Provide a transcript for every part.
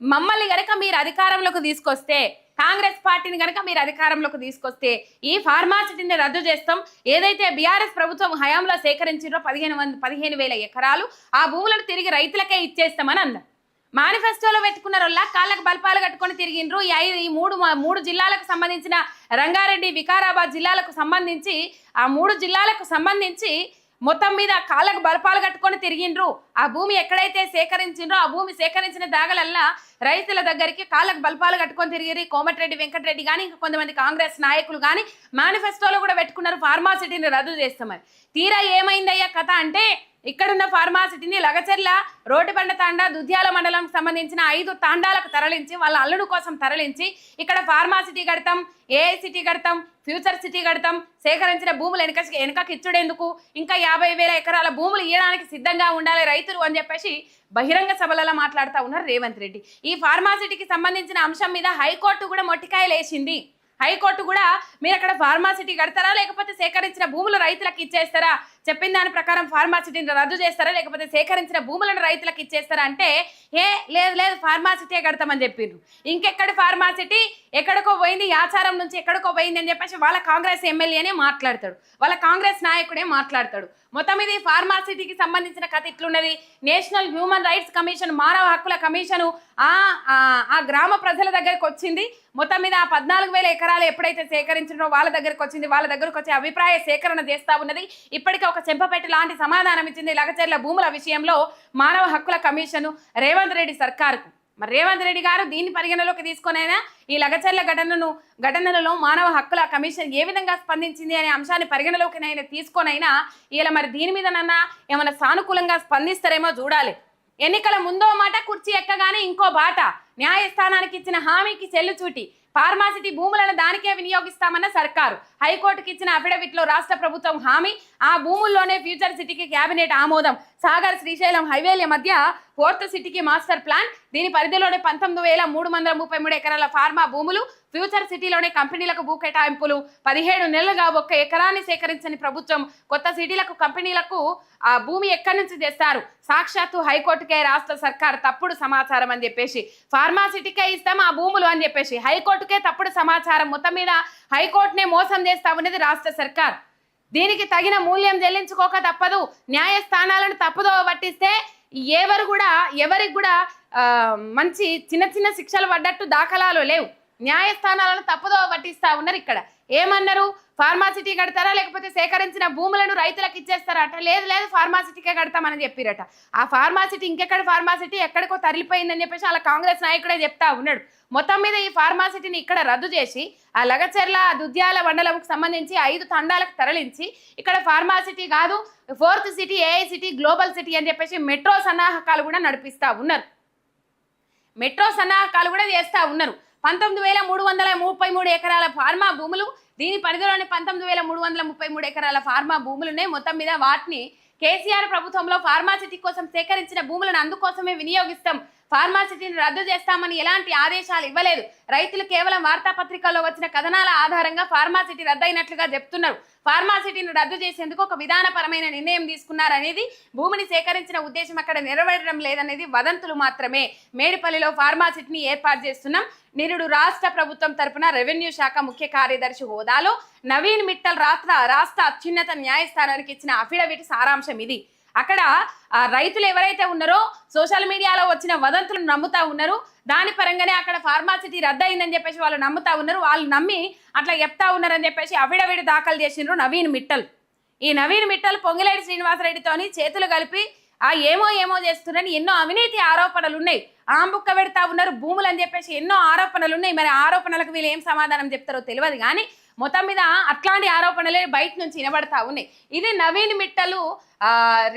మమ్మల్ని గనక మీరు అధికారంలోకి తీసుకొస్తే కాంగ్రెస్ పార్టీని కనుక మీరు అధికారంలోకి తీసుకొస్తే ఈ ఫార్మాసిటీని రద్దు చేస్తాం. ఏదైతే బీఆర్ఎస్ ప్రభుత్వం హయాంలో సేకరించిందో పదిహేను వంద పదిహేను వేల ఎకరాలు ఆ భూములను తిరిగి రైతులకే ఇచ్చేస్తామని అన్నారు. మేనిఫెస్టోలో పెట్టుకున్నారల్లా కాళ్ళకు బల్పాలు కట్టుకొని తిరిగిండ్రు. ఈ ఐదు ఈ మూడు మూడు జిల్లాలకు సంబంధించిన రంగారెడ్డి వికారాబాద్ జిల్లాలకు సంబంధించి ఆ మూడు జిల్లాలకు సంబంధించి మొత్తం మీద కాళ్ళకు బలపాలు కట్టుకొని తిరిగిండ్రు. ఆ భూమి ఎక్కడైతే సేకరించిండ్రో ఆ భూమి సేకరించిన దాగలల్లా రైతుల దగ్గరికి కాళ్ళకు బలపాలు కట్టుకొని తిరిగిరి కోమటిరెడ్డి వెంకటరెడ్డి కానీ ఇంకా కొంతమంది కాంగ్రెస్ నాయకులు కానీ మేనిఫెస్టోలో కూడా పెట్టుకున్నారు. ఫార్మాసిటీని రద్దు చేస్తామని. తీరా ఏమైందయ్యా కథ అంటే ఇక్కడున్న ఫార్మాసిటీని లగచెర్ల రోడ్డుబండ తాండా దుద్యాల మండలంకి సంబంధించిన ఐదు తాండాలకు తరలించి వాళ్ళ అల్లుడు కోసం తరలించి ఇక్కడ ఫార్మాసిటీ కడతాం ఏఐ సిటీ కడతాం ఫ్యూచర్ సిటీ కడతాం సేకరించిన భూములు వెనక వెనకకి ఇచ్చుడేందుకు ఇంకా యాభై వేల ఎకరాల భూములు ఇవ్వడానికి సిద్ధంగా ఉండాలి రైతులు అని చెప్పేసి బహిరంగ సభలలో మాట్లాడుతూ ఉన్నారు రేవంత్ రెడ్డి. ఈ ఫార్మాసిటీకి సంబంధించిన అంశం మీద హైకోర్టు కూడా మొట్టికాయలేసింది హైకోర్టు కూడా మీరు అక్కడ ఫార్మాసిటీ కడతారా? లేకపోతే సేకరించిన భూములు రైతులకు ఇచ్చేస్తారా? చెప్పిన దాని ప్రకారం ఫార్మాసిటీని రద్దు చేస్తారా? లేకపోతే సేకరించిన భూములను రైతులకు ఇచ్చేస్తారా? అంటే ఏ లేదు లేదు ఫార్మాసిటీ కడతామని చెప్పిండ్రు. ఇంకెక్కడ ఫార్మాసిటీ ఎక్కడికో పోయింది ఆచారం నుంచి ఎక్కడికో పోయింది అని చెప్పేసి వాళ్ళ కాంగ్రెస్ ఎమ్మెల్యేనే మాట్లాడతాడు. వాళ్ళ కాంగ్రెస్ నాయకుడే మాట్లాడతాడు. మొత్తం ఇది ఫార్మాసిటీకి సంబంధించిన కథ ఇట్లున్నది. నేషనల్ హ్యూమన్ రైట్స్ కమిషన్ మానవ హక్కుల కమిషను ఆ ఆ- గ్రామ ప్రజల దగ్గరకు వచ్చింది. మొత్తం మీద ఆ పద్నాలుగు వేల ఎకరాలు ఎప్పుడైతే సేకరించినో వాళ్ళ దగ్గరకు వచ్చింది. వాళ్ళ దగ్గరకు వచ్చి అభిప్రాయ సేకరణ చేస్తా ఉన్నది. ఇప్పటికే ఒక చెంపపెట్టి లాంటి సమాధానం ఇచ్చింది లగచర్ల భూముల విషయంలో మానవ హక్కుల కమిషను రేవంత్ రెడ్డి సర్కార్కు. మరి రేవంత్ రెడ్డి గారు దీన్ని పరిగణలోకి తీసుకొనైనా? ఈ లగచర్ల ఘటనను ఘటనలలో మానవ హక్కుల కమిషన్ ఏ విధంగా స్పందించింది అనే అంశాన్ని పరిగణలోకి అయినా తీసుకొనైనా ఇలా మరి దీని మీదనన్నా ఏమైనా సానుకూలంగా స్పందిస్తారేమో చూడాలి. ఎన్నికల ముందో మాట కుర్చీ ఎక్కగానే ఇంకో బాట. న్యాయస్థానానికి ఇచ్చిన హామీకి చెల్లుచూటి ఫార్మాసిటీ భూములను దానికే వినియోగిస్తామన్న సర్కారు. హైకోర్టుకి ఇచ్చిన అఫిడవిట్లో రాష్ట్ర ప్రభుత్వం హామీ ఆ భూముల్లోనే ఫ్యూచర్ సిటీకి కేబినెట్ ఆమోదం. సాగర్ శ్రీశైలం హైవేల మధ్య ఫోర్త్ సిటీకి మాస్టర్ ప్లాన్. దీని పరిధిలోనే పంతొమ్మిది వేల మూడు వందల ముప్పై మూడు ఎకరాల ఫార్మా భూములు ఫ్యూచర్ సిటీలోనే కంపెనీలకు భూ కేటాయింపులు పదిహేడు నెలలుగా ఒక్క ఎకరాన్ని సేకరించని ప్రభుత్వం కొత్త సిటీలకు కంపెనీలకు ఆ భూమి ఎక్కడి నుంచి తెస్తారు? సాక్షాత్తు హైకోర్టుకే రాష్ట్ర సర్కార్ తప్పుడు సమాచారం అని చెప్పేసి. ఫార్మా సిటీకే ఇస్తాం ఆ భూములు అని చెప్పేసి. హైకోర్టుకే తప్పుడు సమాచారం మొత్తం మీద హైకోర్టునే మోసం చేస్తా ఉన్నది రాష్ట్ర సర్కార్. దీనికి తగిన మూల్యం చెల్లించుకోక తప్పదు. న్యాయస్థానాలను తప్పుదో పట్టిస్తే ఎవరు కూడా ఎవరికి కూడా మంచి చిన్న చిన్న శిక్షలు పడ్డట్టు దాఖలాలు లేవు. న్యాయస్థానాలను తప్పుదో పట్టిస్తా ఉన్నారు ఇక్కడ. ఏమన్నారు? ఫార్మాసిటీ కడతారా? లేకపోతే సేకరించిన భూములను రైతులకు ఇచ్చేస్తారా అట లేదు లేదు ఫార్మాసిటీకే కడతామని చెప్పిరట. ఆ ఫార్మాసిటీ ఇంకెక్కడ ఫార్మాసిటీ? ఎక్కడికో తరలిపోయిందని చెప్పేసి అలా కాంగ్రెస్ నాయకుడే చెప్తా ఉన్నాడు. మొత్తం మీద ఈ ఫార్మాసిటీని ఇక్కడ రద్దు చేసి ఆ లగచెర్ల దుద్యాల మండలంకు సంబంధించి ఐదు తండాలకు తరలించి ఇక్కడ ఫార్మాసిటీ కాదు fourth city AI city global city అని చెప్పేసి మెట్రో సన్నాహకాలు కూడా నడిపిస్తా ఉన్నారు. మెట్రో సన్నాహకాలు కూడా చేస్తా ఉన్నారు. పంతొమ్మిది వేల మూడు వందల ముప్పై మూడు ఎకరాల ఫార్మా భూములు దీని పరిధిలోని పంతొమ్మిది వేల మూడు వందల ముప్పై మూడు ఎకరాల ఫార్మా భూములునే మొత్తం మీద వాటిని కేసీఆర్ ప్రభుత్వంలో ఫార్మాసిటీ కోసం సేకరించిన భూములను అందుకోసమే వినియోగిస్తాం. ఫార్మాసిటీని రద్దు చేస్తామని ఎలాంటి ఆదేశాలు ఇవ్వలేదు. రైతులు కేవలం వార్తాపత్రికల్లో వచ్చిన కథనాల ఆధారంగా ఫార్మాసిటీ రద్దయినట్లుగా చెప్తున్నారు. ఫార్మాసిటీని రద్దు చేసేందుకు ఒక విధానపరమైన నిర్ణయం తీసుకున్నారనేది భూమిని సేకరించిన ఉద్దేశం అక్కడ నెరవేరడం లేదనేది వదంతులు మాత్రమే. మేడిపల్లిలో ఫార్మాసిటీని ఏర్పాటు చేస్తున్నాం. నిరుడు రాష్ట్ర ప్రభుత్వం తరపున రెవెన్యూ శాఖ ముఖ్య కార్యదర్శి హోదాలో నవీన్ మిట్టల్ రాష్ట్ర రాష్ట్ర అత్యున్నత న్యాయస్థానానికి ఇచ్చిన అఫిడవిట్ సారాంశం ఇది. అక్కడ రైతులు ఎవరైతే ఉన్నారో సోషల్ మీడియాలో వచ్చిన వదంతులను నమ్ముతా ఉన్నారు. దాని పరంగానే అక్కడ ఫార్మాసిటీ రద్దయిందని చెప్పేసి వాళ్ళు నమ్ముతా ఉన్నారు. వాళ్ళు నమ్మి అట్లా చెప్తా ఉన్నారని చెప్పేసి అవిడవిడి దాఖలు చేసిండ్రు నవీన్ మిట్టల్. ఈ నవీన్ మిట్టల్ పొంగిలేటి శ్రీనివాసరెడ్డితోని చేతులు కలిపి ఆ ఏమో ఏమో చేస్తున్నారని ఎన్నో అవినీతి ఆరోపణలు ఉన్నాయి ఆంబుక్క పెడతా ఉన్నారు భూములు అని చెప్పేసి ఎన్నో ఆరోపణలు ఉన్నాయి మరి ఆరోపణలకు వీళ్ళు ఏం సమాధానం చెప్తారో తెలియదు కానీ మొత్తం మీద అట్లాంటి ఆరోపణలే బయట నుంచి వినబడతా ఉన్నాయి. ఇది నవీన్ మిట్టలు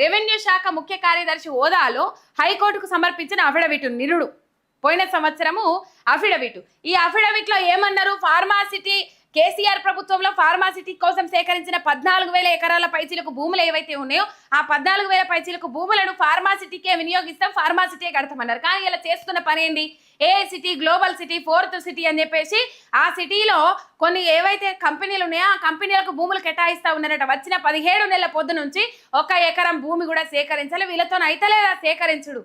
రెవెన్యూ శాఖ ముఖ్య కార్యదర్శి హోదాలో హైకోర్టుకు సమర్పించిన అఫిడవిట్ నిరుడు. పోయిన సంవత్సరము అఫిడవిట్. ఈ అఫిడవిట్లో ఏమన్నారు? ఫార్మాసిటీ కేసీఆర్ ప్రభుత్వంలో ఫార్మాసిటీ కోసం సేకరించిన పద్నాలుగు వేల ఎకరాల పైచీలకు భూములు ఏవైతే ఉన్నాయో ఆ పద్నాలుగు వేల పైచీలకు భూములను ఫార్మాసిటీకే వినియోగిస్తాం ఫార్మాసిటీ కడతామన్నారు. కానీ ఇలా చేస్తున్న పని ఏంటి A city global city fourth city అని చెప్పేసి ఆ సిటీలో కొన్ని ఏవైతే కంపెనీలు ఉన్నాయో ఆ కంపెనీలకు భూములు కేటాయిస్తా ఉన్నారట. వచ్చిన పదిహేడు నెలల పొద్దు నుంచి ఒక ఎకరం భూమి కూడా సేకరించాలి వీళ్ళతో అయితే లేదా సేకరించుడు?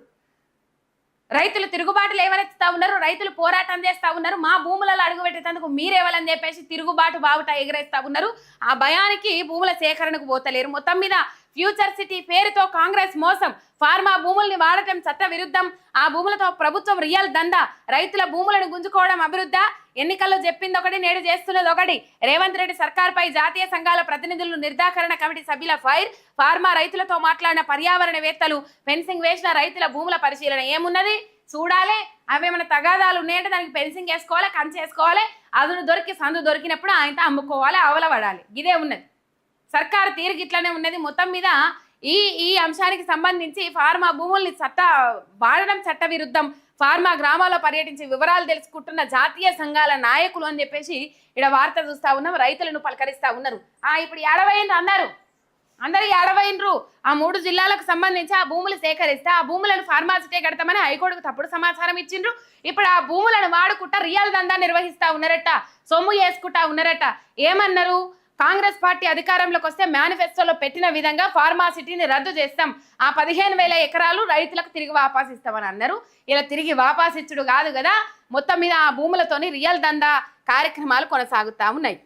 రైతులు తిరుగుబాటు లేవనెత్తుతా ఉన్నారు రైతులు పోరాటం చేస్తా ఉన్నారు మా భూములలో అడుగు పెట్టేందుకు మీరేవాలని చెప్పేసి తిరుగుబాటు బావుట ఎగరేస్తా ఉన్నారు. ఆ భయానికి భూముల సేకరణకు పోతలేరు. మొత్తం మీద ఫ్యూచర్ సిటీ పేరుతో కాంగ్రెస్ మోసం. ఫార్మా భూముల్ని వాడటం చట్ట విరుద్ధం ఆ భూములతో ప్రభుత్వం రియల్ దందా. రైతుల భూములను గుంజుకోవడం అభివృద్ధ. ఎన్నికల్లో చెప్పింది ఒకటి నేడు చేస్తున్నది ఒకటి. రేవంత్ రెడ్డి సర్కార్పై జాతీయ సంఘాల ప్రతినిధులు నిర్ధారణ కమిటీ సభ్యుల ఫైర్. ఫార్మా రైతులతో మాట్లాడిన పర్యావరణవేత్తలు ఫెన్సింగ్ వేసిన రైతుల భూముల పరిశీలన ఏమున్నది? చూడాలి. అవి ఏమైనా తగాదాలు ఉన్నాయంటే దానికి ఫెన్సింగ్ వేసుకోవాలి కంచి వేసుకోవాలి? అదును దొరికి సందు దొరికినప్పుడు ఆయనతో అమ్ముకోవాలి అవలవడాలి ఇదే ఉన్నది. సర్కారు తీరుకి ఇట్లనే ఉన్నది. మొత్తం మీద ఈ ఈ అంశానికి సంబంధించి ఫార్మా భూముల్ని చట్ట వాడడం చట్ట విరుద్ధం. ఫార్మా గ్రామాల్లో పర్యటించి వివరాలు తెలుసుకుంటున్న జాతీయ సంఘాల నాయకులు అని చెప్పేసి ఇక్కడ వార్త చూస్తా ఉన్నాం. రైతులను పలకరిస్తా ఉన్నారు. ఆ ఇప్పుడు ఏడవైంది అన్నారు అందరు ఏడవైండ్రు? ఆ మూడు జిల్లాలకు సంబంధించి ఆ భూములు సేకరిస్తే ఆ భూములను ఫార్మాసిటీ కడతామని హైకోర్టుకు తప్పుడు సమాచారం ఇచ్చిండ్రు. ఇప్పుడు ఆ భూములను వాడుకుంటా రియల్ దందా నిర్వహిస్తా ఉన్నారట. సొమ్ము చేసుకుంటా ఉన్నారట. ఏమన్నారు? కాంగ్రెస్ పార్టీ అధికారంలోకి వస్తే మేనిఫెస్టోలో పెట్టిన విధంగా ఫార్మాసిటీని రద్దు చేస్తాం. ఆ పదిహేను వేల ఎకరాలు రైతులకు తిరిగి వాపాసిస్తామని అన్నారు. ఇలా తిరిగి వాపాసిచ్చుడు కాదు కదా. మొత్తం మీద ఆ భూములతోని రియల్ దందా కార్యక్రమాలు కొనసాగుతా ఉన్నాయి.